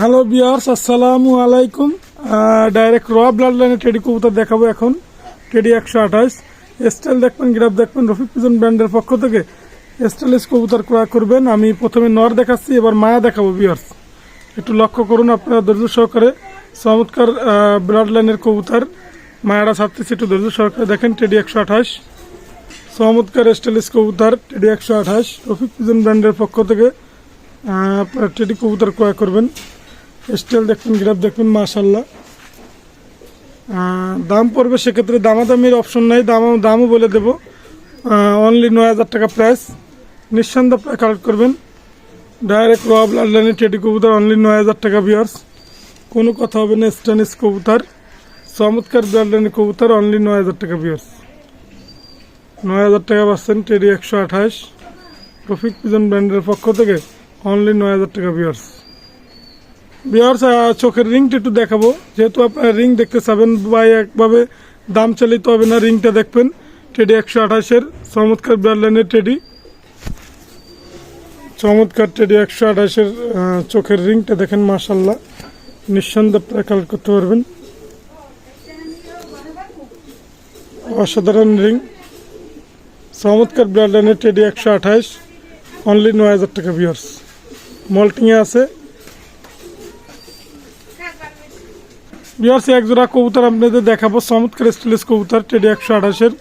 Hello বিয়ার্স আসসালামু আলাইকুম direct র ব্লাড লাইনে টেডি কবুতর দেখাবো এখন। টেডি একশো আঠাশ। স্টাইল দেখবেন গ্রাফ দেখবেন রফিক পিজন ব্র্যান্ডের পক্ষ থেকে। স্টাইলিশ কবুতর ক্রয় করবেন। আমি প্রথমে নর দেখাচ্ছি এবার মায়া দেখাবো বিয়ার্স একটু লক্ষ্য করুন আপনারা ধৈর্য সহকারে। চমৎকার ব্লাড লাইনের কবুতর। মায়াটা ছাড়তেছি একটু ধৈর্য সহকারে দেখেন টেডি একশো আঠাশ। চমৎকার স্টাইলিশ কবুতর টেডি একশো আঠাশ। রফিক পিজন ব্র্যান্ডের পক্ষ থেকে আহ, আপনারা টেডি কবুতর ক্রয় করবেন। স্টাইল দেখবেন গ্রাফ দেখবেন মাশাল্লাহ দাম পড়বে সেক্ষেত্রে দামাদামির অপশন নাই, দাম, দামও বলে দেবো। অনলি নয় হাজার টাকা প্রাইস নিঃসন্দেহ কালেক্ট করবেন। ডাইরেক্ট রব লাইনে টেডি কবুতর অনলি নয় হাজার টাকা বিয়ার্স কোনো কথা হবে না স্টানিস কবুতর চমৎকার লাইনের কবুতর অনলি নয় হাজার টাকা বিয়ার্স নয় হাজার টাকা পাচ্ছেন টেডি একশো আঠাশ। ট্রফিক পিজন ব্র্যান্ডের পক্ষ থেকে অনলি নয় হাজার টাকা বিয়ার্স বিয়ার্স চোখের রিংটা একটু দেখাবো। যেহেতু আপনারা রিং দেখতে চাবেন বা একভাবে দাম চালিত হবে না, রিংটা দেখবেন। টেডি একশো আঠাশের, চমৎকার ব্র্যান্ডের টেডি চমৎকার টেডি একশো আঠাশের চোখের রিংটা দেখেন মাশাল্লাহ নিঃসন্দেহে আপনারা কালেক্ট করতে পারবেন। অসাধারণ রিং। চমৎকার ব্র্যান্ডের টেডি একশো আঠাশ। অনলি নয় হাজার টাকা বিয়ার্স মল্টিংয়ে আছে। বিয়ার্স এক জোড়া কবুতর আপনাদের দেখাবো। চমৎকার স্টাইলিশ কবুতর টেডি একশো আঠাশের।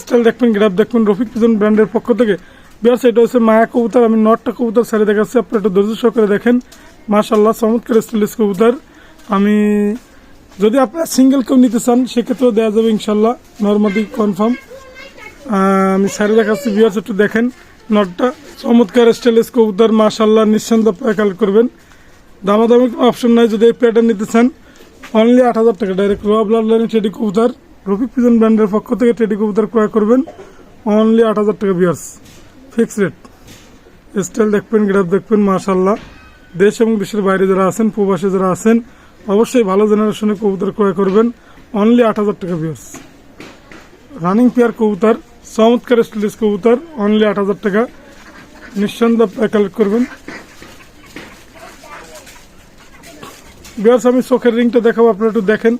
স্টাইল দেখবেন গ্রাফ দেখবেন, রফিক পিজন ব্র্যান্ডের পক্ষ থেকে। বিয়ার্স এটা হচ্ছে মায়া কবুতর, আমি নটটা কবুতর ছেড়ে দেখাচ্ছি, আপনারা একটু ধৈর্য সহকারে দেখেন। মাশাল্লাহ চমৎকার স্টাইলিশ কবুতর। আমি, যদি আপনারা সিঙ্গেল কেউ নিতে চান, সেক্ষেত্রেও দেওয়া যাবে ইনশাল্লাহ নর্মালি কনফার্ম আমি ছেড়ে দেখাচ্ছি বিয়ার্স একটু দেখেন নটটা। চমৎকার স্টাইলিশ কবুতর মাশাল্লাহ নিঃসন্দেহ কালেক্ট করবেন। দামাদামি কোনো অপশন নাই, যদি এই প্যাটার্ন নিতে চান অনলি আট হাজার টাকা ডাইরেক্ট র ব্লাড লাইনে টেডি কবুতর রফিক পিজন ব্র্যান্ডের পক্ষ থেকে টেডি কবুতার ক্রয় করবেন। অনলি আট হাজার টাকা বিয়ার্স ফিক্স রেট স্টাইল দেখবেন গ্রাফ দেখবেন মাশাল্লাহ দেশ এবং দেশের বাইরে যারা আছেন, প্রবাসী যারা আছেন, অবশ্যই ভালো জেনারেশনের কবুতর ক্রয় করবেন। অনলি আট হাজার টাকা বিয়ার্স রানিং পেয়ার কবুতর, চমৎকার স্টাইলিশ কবুতর অনলি আট হাজার টাকা। নিঃসন্দেহ কালেক্ট করবেন। বিয়ার্স আমি চোখের রিংটা দেখাবো, আপনারা একটু দেখেন।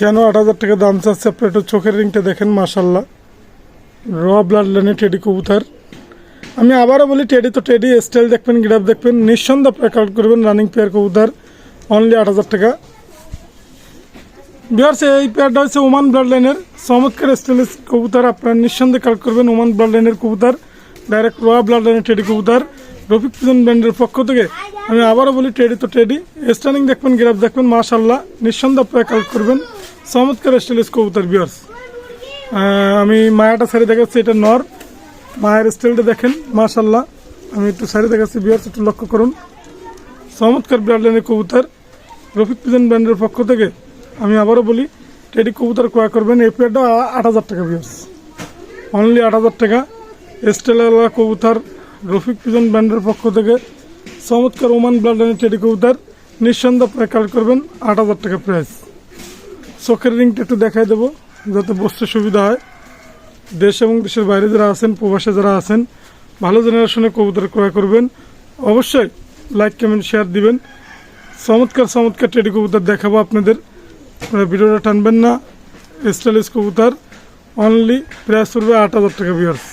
কেন আট হাজার টাকা দাম চাচ্ছে? আপনারা একটু চোখের রিংটা দেখেন মাসাল্লাহ র ব্লাড লাইনে টেডি কবুতার। আমি আবারও বলি টেডি তো টেডি স্টাইল দেখবেন গ্রাফ দেখবেন। নিঃসন্দেহ আপনারা কালেক্ট করবেন রানিং পেয়ার কবুতর অনলি আট হাজার টাকা। বিহার্স এই পেয়ারটা হচ্ছে ওমান ব্লাড লাইনের চমৎকার স্টাইলিশ কবুতার, আপনারা নিঃসন্দেহে কালেক্ট করবেন ওমান ব্লাড লাইনের কবুতার। ডাইরেক্ট রয়া ব্লাড লাইনের টেডি কবুতর। রফিক পিজন ব্র্যান্ডের পক্ষ থেকে আমি আবারও বলি টেডি তো টেডি স্টানিং দেখবেন গ্রাফ দেখবেন মাশাল্লাহ নিঃসন্দেহ আপনারা করবেন। চমৎকার স্টাইলিশ কবুতর বিহার্স আমি মায়াটা ছেড়ে দেখাচ্ছি, এটা নর। মায়ের স্টাইলটা দেখেন মাশাল্লাহ আমি একটু ছেড়ে দেখাচ্ছি বিহার্স একটু লক্ষ্য করুন। চমৎকার লাইনের কবুতর। রফিক পিজন ব্র্যান্ডের পক্ষ থেকে আমি আবারও বলি টেডি কবুতর ক্রয় করবেন। এই পেয়ারটা আট হাজার টাকা বিয়ার্স অনলি আট হাজার টাকা। স্টেলালা কবুতর। রফিক পিজন ব্র্যান্ডের পক্ষ থেকে চমৎকার ওমান ব্লাডের টেডি কবুতর নিঃসন্দেহ আপনারা কালেক্ট করবেন আট হাজার টাকা প্রাইস চোখের রিংটা একটু দেখাই দেবো, যাতে বসতে সুবিধা হয়। দেশ এবং দেশের বাইরে যারা আছেন, প্রবাসে যারা আছেন, ভালো জেনারেশনের কবুতর ক্রয় করবেন। অবশ্যই লাইক কমেন্ট শেয়ার দিবেন। চমৎকার চমৎকার টেডি কবুতর দেখাবো আপনাদের। ভিডিওটা টানবেন না। স্টাইলিশ কবুতর অনলি প্রাইস পড়বে আট হাজার টাকা বিয়ার্স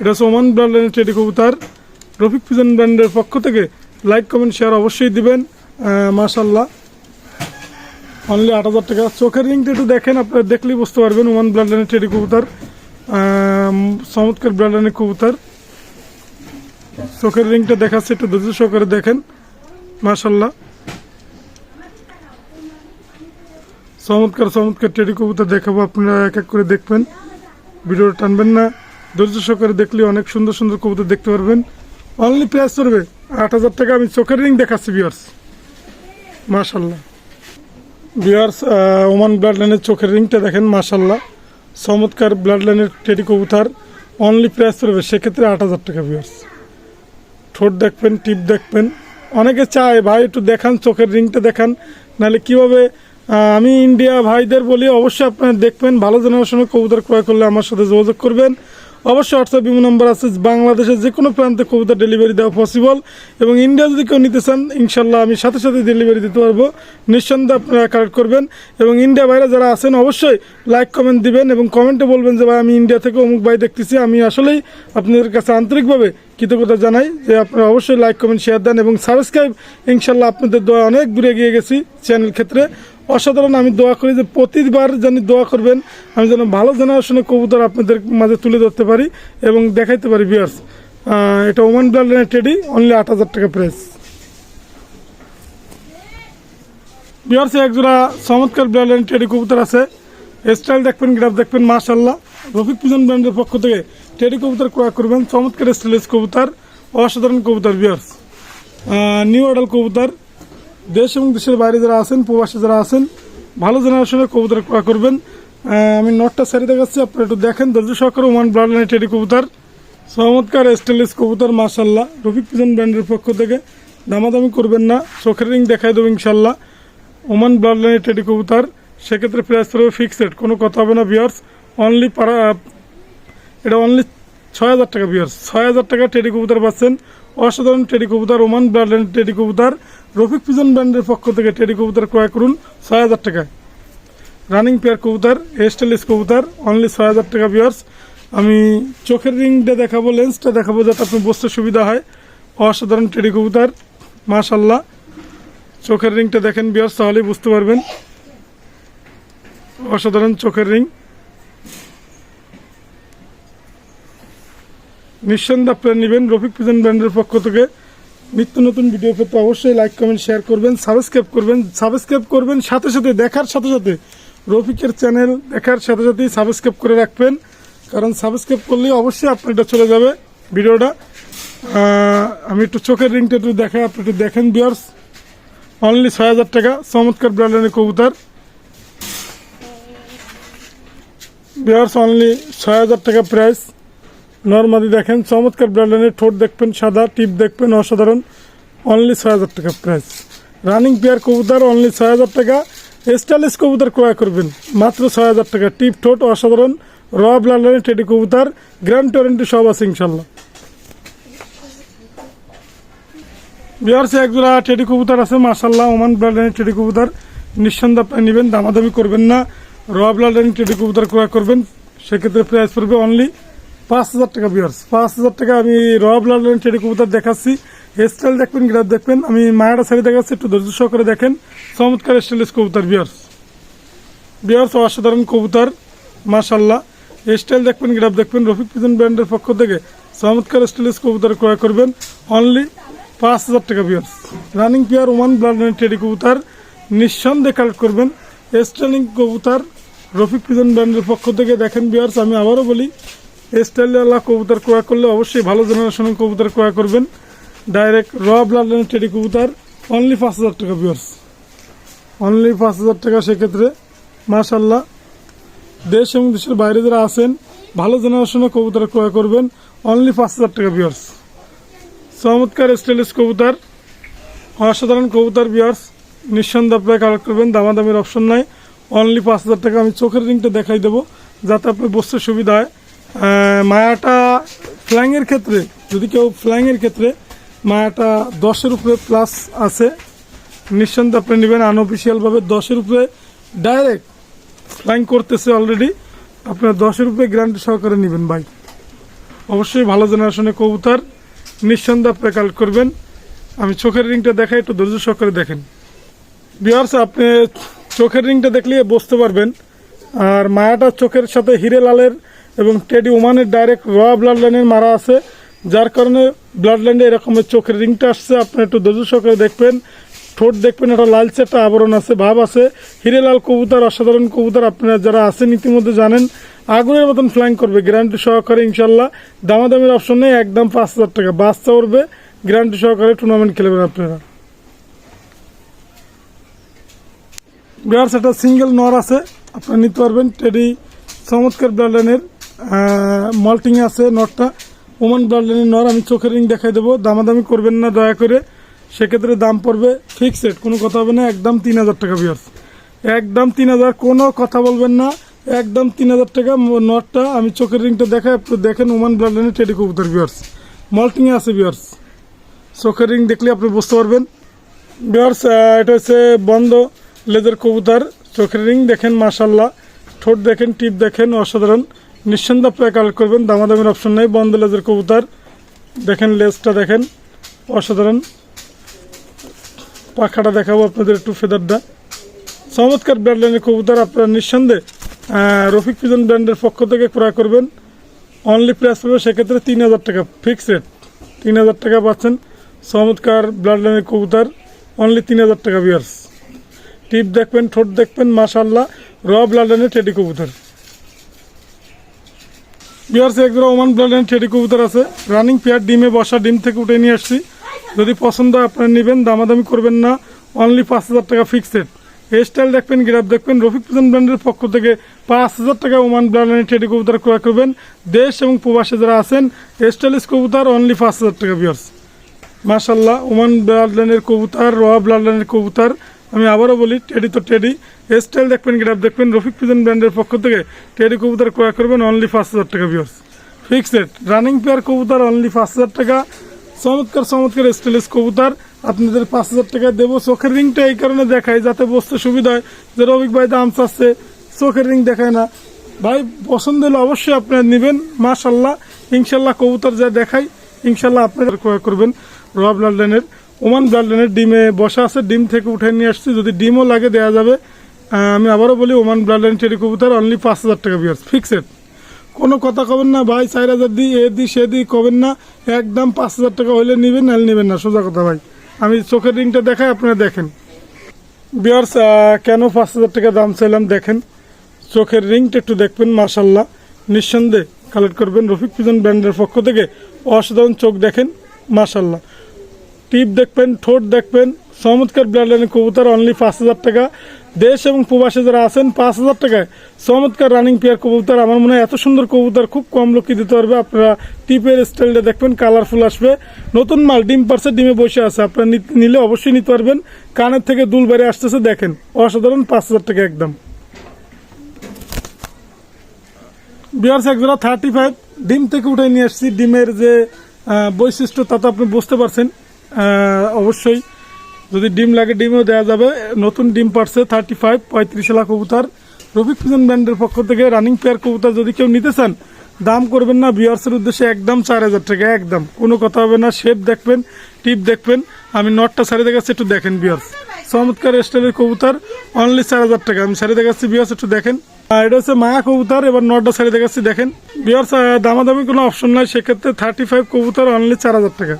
এটা ওমান ব্র্যান্ডের টেডি কবুতর। রফিক পিজন ব্র্যান্ডের পক্ষ থেকে লাইক, কমেন্ট, শেয়ার অবশ্যই দিবেন। মাশাল্লাহ অনলি আট হাজার টাকা। চোখের রিংটা একটু দেখেন, আপনারা দেখলেই বুঝতে পারবেন ওমান ব্র্যান্ডের টেডি কবুতর চমৎকার ব্র্যান্ডের কবুতর। চোখের রিংটা দেখাচ্ছে, একটু ধৈর্য সহকারে দেখেন। মাশাল্লাহ চমৎকার চমৎকার টেডি কবুতর দেখাবো, আপনারা এক এক করে দেখবেন। ভিডিওটা টানবেন না। ধৈর্য সহকারে দেখলে অনেক সুন্দর সুন্দর কবুতর দেখতে পারবেন। অনলি প্রাইস করবে আট হাজার টাকা আমি চোখের রিং দেখাচ্ছি বিয়ার্স মাশাল্লাহ। বিয়ার্স ওমান ব্লাড লাইনের চোখের রিংটা দেখেন, মাশাল্লাহ। চমৎকার ব্লাড লাইনের টেডি কবুতর। অনলি প্রাইস করবে সেক্ষেত্রে আট হাজার টাকা বিয়ার্স ঠোঁট দেখবেন, টিপ দেখবেন। অনেকে চায়, ভাই, একটু দেখান, চোখের রিংটা দেখান। নাহলে কীভাবে আমি ইন্ডিয়া ভাইদের বলি, অবশ্যই আপনারা দেখবেন। ভালো জেনারেশনের কবুতর ক্রয় করলে আমার সাথে যোগাযোগ করবেন। অবশ্যই হোয়াটসঅ্যাপ বিমো নম্বর আছে। বাংলাদেশের যে কোনো প্রান্তে কবুতর ডেলিভারি দেওয়া পসিবল এবং ইন্ডিয়া যদি কেউ নিতে চান ইনশাল্লাহ আমি সাথে সাথে ডেলিভারি দিতে পারব। নিঃসন্দেহে আপনারা কালেক্ট করবেন। এবং ইন্ডিয়া বাইরে যারা আছেন, অবশ্যই লাইক কমেন্ট দিবেন এবং কমেন্টে বলবেন যে, ভাই, আমি ইন্ডিয়া থেকে অমুক ভাই দেখতেছি। আমি আসলেই আপনাদের কাছে আন্তরিকভাবে কৃতজ্ঞতা জানাই যে, আপনারা অবশ্যই লাইক কমেন্ট শেয়ার দেন এবং সাবস্ক্রাইব ইনশাল্লাহ আপনাদের দোয়া অনেক দূরে এগিয়ে গেছি চ্যানেল ক্ষেত্রে। অসাধারণ, আমি দোয়া করি যে প্রতিবার যেন দোয়া করবেন। আমি যেন ভালো জেনারেশনের কবুতর আপনাদের মাঝে তুলে ধরতে পারি এবং দেখাইতে পারি বিয়ার্স এটা ওমান ব্লাডলাইনের টেডি অনলি আট হাজার টাকা প্রাইস বিয়ার্সে একজোড়া চমৎকার ব্লাডলাইন টেডি কবুতর আছে। স্টাইল দেখবেন গ্রাফ দেখবেন মাশাল্লাহ রফিক পিজন ব্র্যান্ডের পক্ষ থেকে টেডি কবুতর ক্রয় করবেন। চমৎকার স্টাইলিশ কবুতর, অসাধারণ কবুতর বিয়ার্স নিউ অডাল কবুতর। দেশ এবং দেশের বাইরে যারা আছেন, প্রবাসী যারা আছেন, ভালো জেনারেশনের কবুতর ক্রয় করবেন। আমি নটটা সারি দেখাচ্ছি, আপনারা একটু দেখেন। ধৈর্য সহকারে ওমান ব্লাড লাইন টেডি কবুতর, চমৎকার স্টেনলেস কবুতর মাশাল্লাহ রফিক পিজন ব্র্যান্ডের পক্ষ থেকে দামাদামি করবেন না, চোখের রিং দেখাই দেবো ইনশাল্লাহ ওমান ব্লাড লাইনের টেডি কবুতর, সেক্ষেত্রে প্রাইস পড়বে ফিক্সড কোনো কথা হবে না বিয়ার্স অনলি পারা এটা অনলি ছয় হাজার টাকা বিয়ার্স ছয় হাজার টাকা টেডি কবুতর পাচ্ছেন। অসাধারণ টেডি কবুতর ওমান ব্র্যান্ডের টেডি কবুতর। রফিক পিজন ব্র্যান্ডের পক্ষ থেকে টেডি কবুতর ক্রয় করুন ছয় হাজার টাকায়। রানিং পেয়ার কবুতর এস্টেলিস কবুতর অনলি ছয় হাজার টাকা বিয়ার্স আমি চোখের রিংটা দেখাবো লেন্সটা দেখাবো, যাতে আপনার বসতে সুবিধা হয়। অসাধারণ টেডি কবুতর মাশাল্লাহ চোখের রিংটা দেখেন বিয়ার্স তাহলেই বুঝতে পারবেন। অসাধারণ চোখের রিং। নিঃসন্দেহে আপনারা নেবেন রফিক পিজন ব্র্যান্ডের পক্ষ থেকে নিত্য নতুন ভিডিও পেতে অবশ্যই লাইক কমেন্ট শেয়ার করবেন সাবস্ক্রাইব করবেন সাবস্ক্রাইব করবেন, সাথে সাথে, দেখার সাথে সাথে, রফিকের চ্যানেল দেখার সাথে সাথেই সাবস্ক্রাইব করে রাখবেন। কারণ সাবস্ক্রাইব করলে অবশ্যই আপনার এটা চলে যাবে ভিডিওটা। আমি একটু চোখের রিংটা একটু দেখাই আপনি একটু দেখেন বিয়ার্স অনলি ছয় হাজার টাকা, চমৎকার ব্র্যান্ডের কবুতর। বিয়ার্স অনলি ছয় হাজার টাকা প্রাইস নর্মালি দেখেন, চমৎকার ব্র্যান্ডের ঠোঁট দেখবেন সাদা, টিপ দেখবেন অসাধারণ অনলি ছয় হাজার টাকা প্রাইস রানিং পেয়ার কবুতর অনলি ছয় হাজার টাকা। স্টাইলিশ কবুতর ক্রয় করবেন, মাত্র ছয় হাজার টাকা। টিপ, ঠোঁট অসাধারণ র ব্র্যান্ডের টেডি কবুতর গ্র্যান্ড ওয়ারেন্টি সব আছে ইনশাল্লাহ বিহারসে একজোড়া টেডি কবুতর আছে মাসাল্লাহ ওমান ব্লাডের টেডি কবুতর। নিঃসন্দেহে আপনি নেবেন, দামাদামি করবেন না। র ব্লাডের টেডি কবুতর ক্রয় করবেন, সেক্ষেত্রে প্রাইস পড়বে অনলি পাঁচ হাজার টাকা বিয়ার্স পাঁচ হাজার টাকা আমি র ব্লাডের টেডি কবুতর দেখাচ্ছি। স্টাইল দেখবেন গ্রাফ দেখবেন। আমি মায়াটা শাড়ি দেখাচ্ছি, একটু ধৈর্য সহকারে দেখেন। চমৎকার স্টাইলিশ কবুতর বিয়ার্স বিয়ার্স অসাধারণ কবুতর মাশাল্লাহ স্টাইল দেখবেন গ্রাফ দেখবেন রফিক পিজন ব্র্যান্ডের পক্ষ থেকে চমৎকার স্টাইলিশ কবুতর ক্রয় করবেন। অনলি পাঁচ হাজার টাকা বিয়ার্স running pair one blood teddy কবুতর নিঃসন্দেহে কালেক্ট করবেন। স্টাইলিং কবুতর রফিক পিজন ব্র্যান্ডের পক্ষ থেকে। দেখেন বিয়ার্স আমি আবারও বলি স্টাইলওয়ালা কবুতর ক্রয় করলে অবশ্যই ভালো জেনারেশনের কবুতর ক্রয় করবেন। ডাইরেক্ট র ব্লাড টেডি কবুতর অনলি পাঁচ হাজার টাকা বিয়ার্স অনলি পাঁচ হাজার টাকা সেক্ষেত্রে মাশাল্লাহ দেশ এবং দেশের বাইরে যারা আছেন, ভালো জেনারেশনের কবুতর ক্রয় করবেন অনলি পাঁচ হাজার টাকা বিয়ার্স চমৎকার স্টাইলিশ কবুতর, অসাধারণ কবুতর বিয়ার্স নিঃসন্দেহে আপনারা কালেক্ট করবেন, দামাদামির অপশন নাই। অনলি পাঁচ হাজার টাকা আমি চোখের রিংটা দেখাই দেবো, যাতে আপনার বসতে সুবিধা হয়। মায়াটা ফ্ল্যাংয়ের ক্ষেত্রে, যদি কেউ ফ্ল্যাংয়ের ক্ষেত্রে মায়াটা দশের উপরে প্লাস আছে, নিঃসন্দেহে আপনি নেবেন আনঅফিসিয়ালভাবে দশের উপরে ডাইরেক্ট ফ্লাইং করতেছে অলরেডি আপনার দশের উপরে গ্যারান্টি সহকারে নেবেন ভাই। অবশ্যই ভালো জেনারেশনে কবুতর, নিঃসন্দেহে আপনি কালেক্ট করবেন। আমি চোখের রিংটা দেখাই, একটু ধৈর্য সহকারে দেখেন। বিহার্স আপনি চোখের রিংটা দেখলে বুঝতে পারবেন। আর মায়াটা চোখের সাথে হিরে লালের এবং টেডি ওমানের ডাইরেক্ট র ব্লাড লাইনের মারা আছে, যার কারণে ব্লাড লাইনে এরকমের চোখের রিংটা আসছে। আপনি একটু ধৈর্য সহকারে দেখবেন। ঠোঁট দেখবেন, একটা লালচে একটা আবরণ আছে, ভাব আছে। হিরে লাল কবুতর, অসাধারণ কবুতর আপনারা যারা আছেন ইতিমধ্যে জানেন। আগুনের মতন ফ্লাইং করবে গ্যারান্টি সহকারে ইনশাল্লাহ দামাদামির অপশন নেই, একদম পাঁচ হাজার টাকা। বাচ্চা উঠবে গ্যারান্টি সহকারে টুর্নামেন্ট খেলবেন আপনারা। বিহার সেটা সিঙ্গেল নর আছে, আপনারা নিতে পারবেন। টেডি চমৎকার ব্লাডলাইনের মল্টিং আছে নটটা। ওমান ব্লাডলাইনের নর আমি চোখের রিং দেখাই দেবো। দামাদামি করবেন না, দয়া করে। সেক্ষেত্রে দাম পড়বে ফিক্সড কোনো কথা হবে না। একদম তিন হাজার টাকা বিয়ার্স একদম তিন হাজার, কোনো কথা বলবেন না। একদম তিন হাজার টাকা, নটটা আমি চোখের রিংটা দেখাই। আপনি দেখেন ওমান ব্লাড টেডি কবুতর বিয়ার্স মল্টিংয়ে আছে বিয়ার্স চোখের রিং দেখলে আপনি বুঝতে পারবেন। বিয়ার্স এটা হচ্ছে বন্ধ লেদের কবুতর। চোখের রিং দেখেন মাশাল্লাহ ঠোঁট দেখেন, টিপ দেখেন, অসাধারণ। নিঃসন্দেহ প্রায় কালেক্ট করবেন, দামাদামের অপশন নেই, বন্ধ লেজের কবুতর। দেখেন লেজটা দেখেন, অসাধারণ। পাখাটা দেখাবো আপনাদের একটু ফেদারটা চমৎকার ব্র্যান্ড লাইনের কবুতর, আপনারা নিঃসন্দেহে রফিক পিজন ব্র্যান্ডের পক্ষ থেকে ক্রয় করবেন। অনলি প্রাইস পাবে সেক্ষেত্রে তিন হাজার টাকা ফিক্স রেট তিন হাজার টাকা পাচ্ছেন, চমৎকার ব্লাড লাইনের কবুতর। অনলি তিন হাজার টাকা বিয়ার্স টিপ দেখবেন, ঠোঁট দেখবেন মাশাল্লাহ র ব্লাড লাইনের টেডি কবুতর। বিয়ার্স একজোড়া ওমান ব্লাড লাইনের টেডি কবুতর আছে। রানিং পেয়ার ডিমে বসা ডিম থেকে উঠে নিয়ে আসছি। যদি পছন্দ আপনারা নেবেন, দামাদামি করবেন না। অনলি পাঁচ হাজার টাকা ফিক্স রেট হেয়ার স্টাইল দেখবেন গ্রাফ দেখবেন। রফিক পিজন ব্র্যান্ডের পক্ষ থেকে পাঁচ হাজার টাকা ওমান ব্লাড লাইনের টেডি কবুতর ক্রয় করবেন। দেশ এবং প্রবাসে যারা আছেন স্টাইলিশ কবুতর অনলি পাঁচ হাজার টাকা বিয়ার্স মাশাল্লাহ ওমান ব্লাড লাইনের কবুতর র ব্লাড কবুতর। আমি আবারও বলি টেডি তো টেডি স্টাইল দেখবেন গ্রাফ দেখবেন রফিক পিজন ব্র্যান্ডের পক্ষ থেকে টেডি কবুতর ক্রয় করবেন অনলি পাঁচ হাজার টাকা বিয়ার্স ফিক্সড রানিং পেয়ার কবুতর অনলি পাঁচ হাজার টাকা। চমৎকার চমৎকার স্টাইলিশ কবুতর। আপনাদের পাঁচ হাজার টাকা দেবো। চোখের রিংটা এই কারণে দেখায়, যাতে বসতে সুবিধা হয়। যে রবিক ভাই দাম চাচ্ছে, চোখের রিং দেখায় না। ভাই, পছন্দ হলে অবশ্যই আপনারা নেবেন। মাশাল্লাহ ইনশাল্লাহ কবুতর যা দেখাই ইনশাল্লাহ আপনারা ক্রয় করবেন। রয়া ব্লাড লাইনের ওমান ব্লাড ডিমে বসা আছে, ডিম থেকে উঠে নিয়ে আসছি। যদি ডিমও লাগে দেওয়া যাবে। আমি আবারও বলি, ওমান ব্লাড লাইন টেরি কবুতর অনলি পাঁচ হাজার টাকা বিয়ার্স ফিক্সড কোনো কথা কবেন না, ভাই, চার হাজার দিই, এ দিই, সে দিই, কবেন না। একদম পাঁচ হাজার টাকা হইলে নেবেন, নাহলে নেবেন না, সোজা কথা ভাই। আমি চোখের রিংটা দেখাই, আপনারা দেখেন। বিয়ার্স কেন পাঁচ হাজার টাকা দাম চাইলাম, দেখেন। চোখের রিংটা একটু দেখবেন মাশাল্লাহ নিঃসন্দেহে কালেক্ট করবেন রফিক পিজন ব্র্যান্ডের পক্ষ থেকে। অসাধারণ চোখ দেখেন মাশাল্লাহ টিপ দেখবেন, ঠোঁট দেখবেন। চমৎকার ব্লাড লাইনের কবুতর অনলি পাঁচ হাজার টাকা। দেশ এবং প্রবাসে যারা আছেন, পাঁচ হাজার টাকায় চমৎকার রানিং পেয়ার কবুতর। আমার মনে হয় এত সুন্দর কবুতর, খুব কম লোকই দিতে পারবে। আপনারা টিপের স্টাইলটা দেখবেন কালারফুল আসবে। নতুন মাল, ডিম পারছে, ডিমে বসে আছে। আপনারা নিলে অবশ্যই নিতে পারবেন। কানের থেকে দুল বেড়ে আসতেছে, দেখেন, অসাধারণ পাঁচ হাজার টাকা একদম। বিয়ার্স এক জোড়া থার্টি ফাইভ ডিম থেকে উঠে নিয়ে আসছি। ডিমের যে বৈশিষ্ট্য তা তো আপনি বুঝতে পারছেন। অবশ্যই যদি ডিম লাগে, ডিমও দেওয়া যাবে। নতুন ডিম পারছে থার্টি ফাইভ পঁয়ত্রিশ লাখ কবুতর। রফিক পিজন ব্র্যান্ডের পক্ষ থেকে রানিং পেয়ার কবুতর যদি কেউ নিতে চান, দাম করবেন না। বিয়ার্সের উদ্দেশ্যে একদম চার হাজার টাকা, একদম। কোনো কথা হবে না শেপ দেখবেন টিপ দেখবেন। আমি নটটা সারিয়ে দেখাচ্ছি, একটু দেখেন বিয়ার্স চমৎকার স্টাইলের কবুতর অনলি চার হাজার টাকা। আমি সারিয়ে দেখাচ্ছি বিয়ার্স একটু দেখেন। এটা হচ্ছে মায়া কবুতর, এবার নটটা সারিয়ে দেখাচ্ছি, দেখেন। বিয়ার্স দামাদামি কোনো অপশন নাই, সেক্ষেত্রে থার্টি ফাইভ কবুতর অনলি চার হাজার টাকা।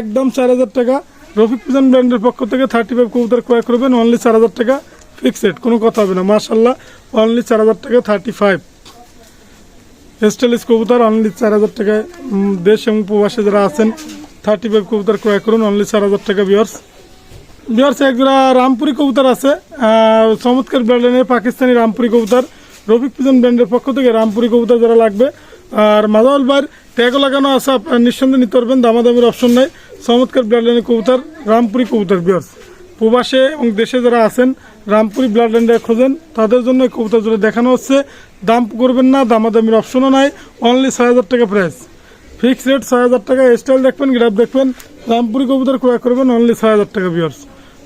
একদম চার হাজার টাকা। রফিক পিজন ব্র্যান্ডের পক্ষ থেকে থার্টি ফাইভ কবুতর ক্রয় করবেন অনলি চার হাজার টাকা ফিক্সড কোনো কথা হবে না। মার্শাল্লাহ অনলি চার হাজার টাকা থার্টি ফাইভ স্টাইলিশ কবুতর অনলি চার হাজার টাকায় দেশ এবং প্রবাসে যারা আছেন থার্টি ফাইভ কবুতর ক্রয় করুন অনলি চার হাজার টাকা বিয়ার্স বিহার একজোড়া রামপুরি কবুতর আছে। চমৎকার ব্র্যান্ডের পাকিস্তানি রামপুরি কবুতর। রফিক পিজন ব্র্যান্ডের পক্ষ থেকে রামপুরি কবুতর যারা লাগবে। আর ভাইয়ের ট্যাগও লাগানো আছে আপনার নিঃসন্দেহে নিতে পারবেন, দামাদামির অপশন নাই। চমৎকার ব্র্যান্ডের কবুতর, রামপুরি কবুতর বিয়ার্স প্রবাসে এবং দেশে যারা আছেন, রামপুরি ব্লাড লাইনটা খোঁজেন, তাদের জন্য এই কবুতর যেটা দেখানো হচ্ছে। দাম করবেন না, দামাদামির অপশনও নাই অনলি ছয় হাজার টাকা প্রাইস ফিক্স রেট ছয় হাজার টাকা স্টাইল দেখবেন গ্রাফ দেখবেন। রামপুরি কবুতর ক্রয় করবেন অনলি ছয় হাজার টাকা বিয়ার্স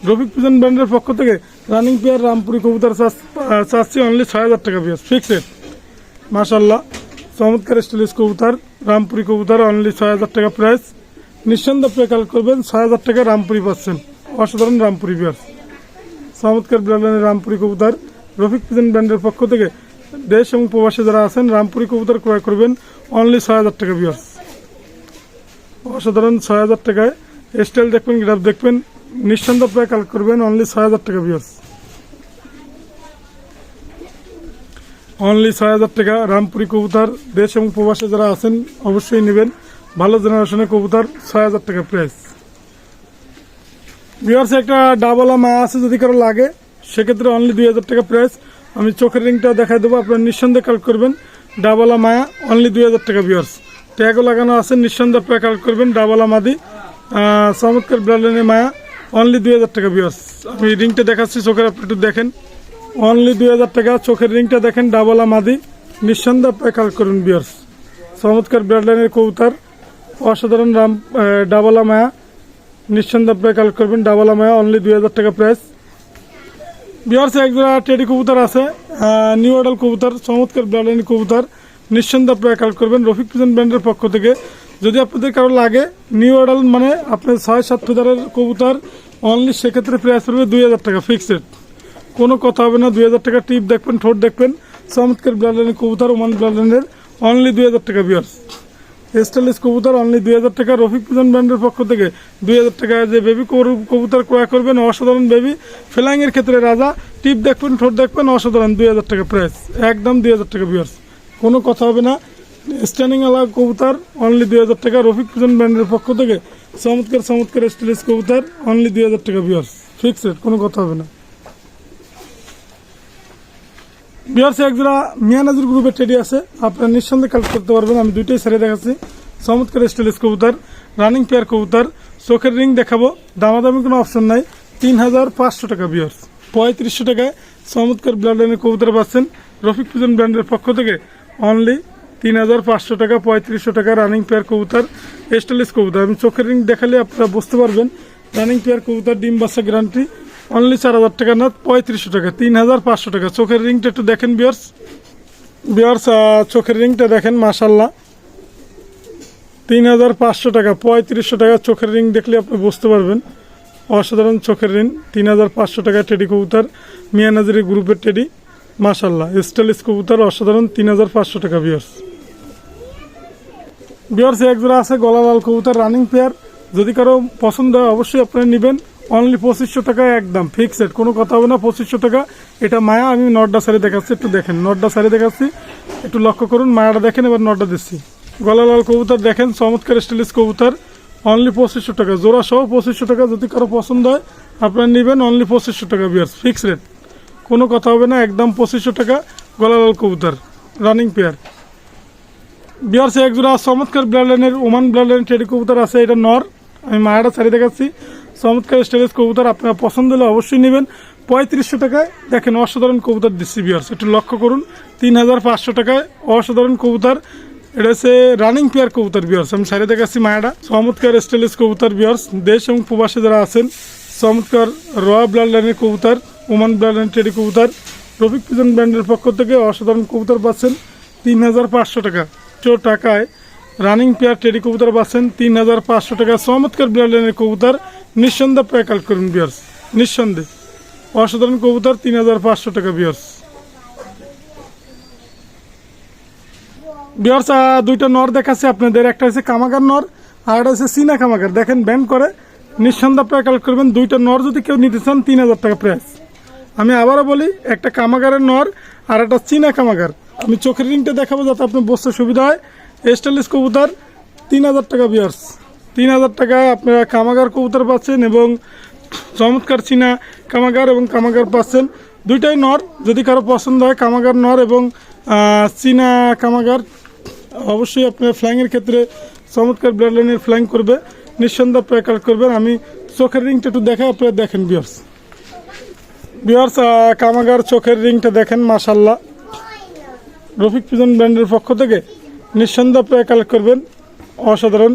রফিক পিজন ব্র্যান্ডের পক্ষ থেকে রানিং পেয়ার রামপুরি কবুতর চাচ্ছি অনলি ছয় হাজার টাকা বিয়ার্স ফিক্স রেট মাশাল্লাহ চমৎকার স্টাইলিশ কবুতর, রামপুরি কবুতর অনলি ছয় হাজার টাকা প্রাইস নিঃসন্দেহ পে কাল করবেন, ছয় হাজার টাকা রামপুরি পাচ্ছেন। অসাধারণ রামপুরি বিয়ার্স চমৎকার ব্র্যান্ডের রামপুরি কবুতর। রফিক পিজন ব্র্যান্ডের পক্ষ থেকে দেশ এবং প্রবাসে যারা আছেন, রামপুরি কবুতর ক্রয় করবেন অনলি ছয় হাজার টাকা বিয়ার্স অসাধারণ ছয় হাজার টাকায়। স্টাইল দেখবেন গ্রাফ দেখবেন। নিঃসন্দেহ প্রায় কালেক্ট করবেন অনলি ছয় হাজার টাকা বিয়ার্স অনলি ছয় হাজার টাকা রামপুরি কবুতর। দেশ এবং প্রবাসে যারা আছেন, অবশ্যই নেবেন। ভালো জেনারেশনের কবুতর, ছয় হাজার টাকা প্রাইস বিয়ার্স একটা ডাবলা মা আছে যদি কারও লাগে, সেক্ষেত্রে অনলি দুই হাজার টাকা প্রাইস আমি চোখের রিংটা দেখাই দেবো, আপনার নিঃসন্দেহে কালেক্ট করবেন। ডাবলা মায়া অনলি দুই হাজার টাকা বিয়ার্স ট্যাগও লাগানো আছে, নিঃসন্দেহে প্রায় কালেক্ট করবেন ডাবলা মাদি। চমৎকার ব্রালেনের মায়া অনলি দুই হাজার টাকা বিয়ার্স আমি রিংটা দেখাচ্ছি, চোখের আপনি একটু দেখেন। অনলি দুই হাজার টাকা চোখের রিংটা দেখেন ডাবলা মাদি নিঃসন্দেহে কালেক্ট করুন বিয়ার্স চমৎকার ব্লাডলাইনের কবুতর। অসাধারণ রাম ডাবলা মায়া নিঃসন্দেহে কালেক্ট করবেন ডাবলা মায়া অনলি দুই হাজার টাকা প্রাইস বিহার একজোড়া টেডি কবুতর আছে নিউ অডাল কবুতর, চমৎকার ব্লাডলাইন কবুতর। নিঃসন্দেহে কালেক্ট করবেন, রফিক পিজন ব্র্যান্ডের পক্ষ থেকে। যদি আপনাদের কারও লাগে নিউ অডাল মানে আপনার ছয়, সাত হাজারের কবুতর অনলি সেক্ষেত্রে প্রাইস পড়বে দুই হাজার টাকা ফিক্সড কোনো কথা হবে না। দুই হাজার টাকা টিপ দেখবেন, ঠোঁট দেখবেন। চমৎকার ব্লাডলাইনের কবুতর ওমান ব্লাডলাইনের অনলি দুই হাজার টাকা বিয়ার্স স্টাইলিশ কবুতর অনলি দুই হাজার টাকা। রফিক পিজন ব্র্যান্ডের পক্ষ থেকে দুই হাজার টাকা। যে বেবি কবুতর ক্রয় করবেন, অসাধারণ বেবি ফ্লাইংয়ের ক্ষেত্রে রাজা। টিপ দেখবেন, ঠোঁট দেখবেন, অসাধারণ দুই হাজার টাকা প্রাইস একদম দুই হাজার টাকা বিয়ার্স কোনো কথা হবে না। স্ট্যান্ডিং আলা কবুতর অনলি দুই হাজার টাকা। রফিক পিজন ব্র্যান্ডের পক্ষ থেকে চমৎকার চমৎকার স্টাইলিশ কবুতর অনলি দুই হাজার টাকা বিয়ার্স ফিক্সড কোনো কথা হবে না। বিহারসে একজোড়া মিয়ানাজুর গ্রুপের টেডি আছে। আপনারা নিঃসন্দেহে কালেক্ট করতে পারবেন। আমি দুইটাই সারে দেখাচ্ছি। চমৎকার স্টাইলিশ কবুতর রানিং পেয়ার কবুতর। চোখের রিং দেখাবো। দামাদামি কোনো অপশন নাই। তিন হাজার পাঁচশো টাকা বিয়ার্স পঁয়ত্রিশশো টাকায় চমৎকার লাইনের কবুতর পাচ্ছেন। রফিক পুজন ব্র্যান্ডের পক্ষ থেকে অনলি তিন হাজার পাঁচশো টাকা, পঁয়ত্রিশশো টাকা রানিং পেয়ার কবুতর স্টাইলিশ কবুতর। আমি চোখের রিং দেখালে আপনারা বুঝতে পারবেন। রানিং পেয়ার কবুতর, ডিম বাচ্চা গ্যারান্টি অনলি চার হাজার টাকা না, পঁয়ত্রিশশো টাকা, তিন হাজার পাঁচশো টাকা। চোখের রিংটা একটু দেখেন বিয়ার্স বিয়ার্স চোখের রিংটা দেখেন মাসাল্লাহ তিন হাজার পাঁচশো টাকা, পঁয়ত্রিশশো টাকা চোখের রিং দেখলে আপনি বুঝতে পারবেন। অসাধারণ চোখের রিং, তিন হাজার পাঁচশো টাকা টেডি কবুতর মিয়ানাজারি গ্রুপের টেডি মাসাল্লাহ স্টাইলিশ কবুতর, অসাধারণ, তিন হাজার পাঁচশো টাকা বিয়ার্স বিয়ার্স এক জোড়া আছে গলা লাল কবুতর রানিং পেয়ার যদি কারও পছন্দ হয়, অবশ্যই আপনারা নেবেন। অনলি পঁচিশশো টাকা একদম ফিক্সড কোনো কথা হবে না, পঁচিশশো টাকা। এটা মায়া, আমি নটটা সারি দেখাচ্ছি, একটু দেখেন নটটা সারি দেখাচ্ছি। একটু লক্ষ্য করুন, মায়াটা দেখেন, এবার নটটা দিচ্ছি। গলা লাল কবুতর দেখেন, চমৎকার স্টাইলিশ কবুতর। অনলি পঁচিশশো টাকা, জোড়া সহ পঁচিশশো টাকা, যদি কারও পছন্দ হয়, আপনারা নেবেন অনলি পঁচিশশো টাকা বিয়ার্স ফিক্স রেট কোনো কথা হবে না, একদম পঁচিশশো টাকা, গলা লাল কবুতর রানিং পেয়ার বিহার সে একজোড়া চমৎকার ব্লাড লাইনের ওমান ব্লাড লাইনের টেডি কবুতর আছে, এটা নর। আমি মায়াটা ছাড়িয়ে দেখাচ্ছি। চমৎকার স্টেলেজ কবুতর আপনার পছন্দ হলে অবশ্যই নেবেন। পঁয়ত্রিশশো টাকায় দেখেন অসাধারণ কবুতর দিচ্ছি একটু লক্ষ্য করুন তিন হাজার পাঁচশো টাকায় অসাধারণ কবুতর। এটা হচ্ছে রানিং পেয়ার কবুতর বিয়ার্স। আমি সাইডে দেখাচ্ছি মায়াটা। চমৎকার স্টেলেজ কবুতর বিয়ার্স। দেশ এবং প্রবাসী যারা আছেন, চমৎকার রয়া ব্লাড লাইনের কবুতর ওমান ব্লাড লাইনের টেডি কবুতর রফিক পিজন ব্র্যান্ডের পক্ষ থেকে অসাধারণ কবুতর পাচ্ছেন তিন হাজার পাঁচশো টাকা। টাকায় রানিং পেয়ার টেডি কবুতর পাচ্ছেন তিন হাজার পাঁচশো টাকা। চমৎকার ব্লাড লাইনের কবুতর। নিঃসন্দেহে প্যাকাল করুন বিয়ার্স নিঃসন্দেহ। অসাধারণ কবুতর, তিন হাজার পাঁচশো টাকা বিয়ার্স বিয়ার্স দুইটা নর দেখাচ্ছে আপনাদের। একটা হচ্ছে কামাগার নর, আর একটা হচ্ছে চীনা কামাগার। দেখেন ব্যান করে। নিঃসন্দেহে প্যাকাল করবেন। দুইটা নর যদি কেউ নিতে চান, তিন হাজার টাকা প্রাইস আমি আবারও বলি, একটা কামাগারের নর আর একটা চীনা কামাগার। আমি চোখের রিংটা দেখাবো যাতে আপনার বসতে সুবিধা হয়। স্টাইলিশ কবুতর, তিন হাজার টাকা বিয়ার্স তিন হাজার টাকায় আপনারা কামাগার কবুতর পাচ্ছেন এবং চমৎকার চীনা কামাগার এবং কামাগার পাচ্ছেন। দুইটাই নর, যদি কারও পছন্দ হয় কামাগার নর এবং চীনা কামাগার, অবশ্যই আপনার ফ্ল্যাংয়ের ক্ষেত্রে চমৎকার ব্লাড লাইনের ফ্ল্যাং করবে, নিঃসন্দেহে প্যাকার করবেন। আমি চোখের রিংটা একটু দেখাই, আপনারা দেখেন বিয়ার্স বিয়ার্স কামাগার চোখের রিংটা দেখেন মাশাল্লাহ রফিক পিজন ব্র্যান্ডের পক্ষ থেকে নিঃসন্দেহে প্রায় কালেক্ট করবেন। অসাধারণ।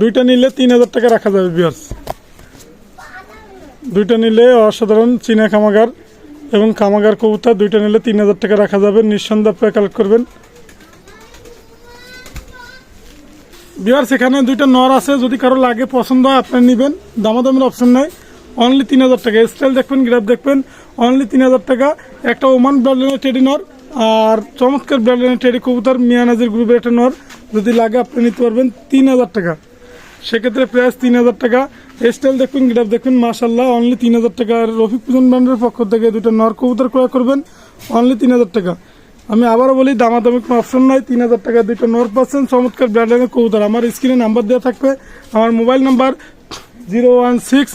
দুইটা নিলে তিন হাজার টাকা রাখা যাবে বিয়ার্স দুইটা নিলে অসাধারণ চীনা খামাগার এবং কামাগার কবুতর, দুইটা নিলে তিন হাজার টাকা রাখা যাবে, নিঃসন্দেহে প্রায় কালেক্ট করবেন। বিয়ার্স এখানে দুইটা নর আছে, যদি কারও লাগে, পছন্দ হয়, আপনার নেবেন। দামাদামের অপশন নাই। অনলি তিন হাজার টাকা। স্টাইল দেখবেন গ্রাফ দেখবেন। অনলি তিন হাজার টাকা। একটা ওমান ব্র্যান্ডের টেডি নর আর চমৎকার ব্র্যান্ডের টেরি কবুতর মিয়ানাজির গ্রুপের একটা নর। যদি লাগে আপনি নিতে পারবেন তিন হাজার টাকা। সেক্ষেত্রে প্রাইস তিন হাজার টাকা। স্টাইল দেখবেন গ্রাফ দেখবেন মাশাল্লাহ অনলি তিন হাজার টাকা। আর রফিক পুজন ব্র্যান্ডের পক্ষ থেকে দুটো নর কবুতর ক্রয় করবেন অনলি তিন হাজার টাকা। আমি আবারও বলি, দামাদামি কোনো অপশন নাই। তিন হাজার টাকা দুটো নর পাচ্ছেন, চমৎকার ব্র্যান্ডের কবুতর। আমার স্ক্রিনে নাম্বার দেওয়া থাকবে, আমার mobile number zero one six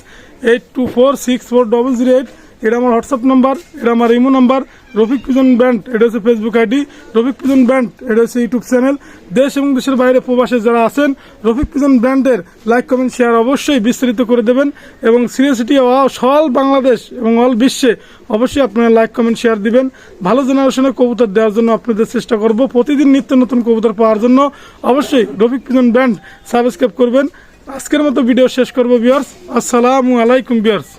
eight two four six four double zero eight এটা আমার হোয়াটসঅ্যাপ নাম্বার এটা আমার imo number Rafiq pigeon band এটা হচ্ছে Facebook ID, Rafiq pigeon band এটা হচ্ছে ইউটিউব চ্যানেল দেশ এবং দেশের বাইরে প্রবাসে যারা আছেন, রফিক পিজন ব্র্যান্ডের লাইক কমেন্ট শেয়ার অবশ্যই বিস্তারিত করে দেবেন এবং সিরিয়াসিটি অল বাংলাদেশ এবং অল বিশ্বে অবশ্যই আপনারা লাইক কমেন্ট শেয়ার দিবেন। ভালো জেনারেশনের কবুতর দেওয়ার জন্য আপনাদের চেষ্টা করব। প্রতিদিন নিত্য নতুন কবুতর পাওয়ার জন্য অবশ্যই রফিক পিজন ব্যান্ড সাবস্ক্রাইব করবেন। আজকের মতো ভিডিও শেষ করব বিয়ার্স আসসালামু আলাইকুম বিয়ার্স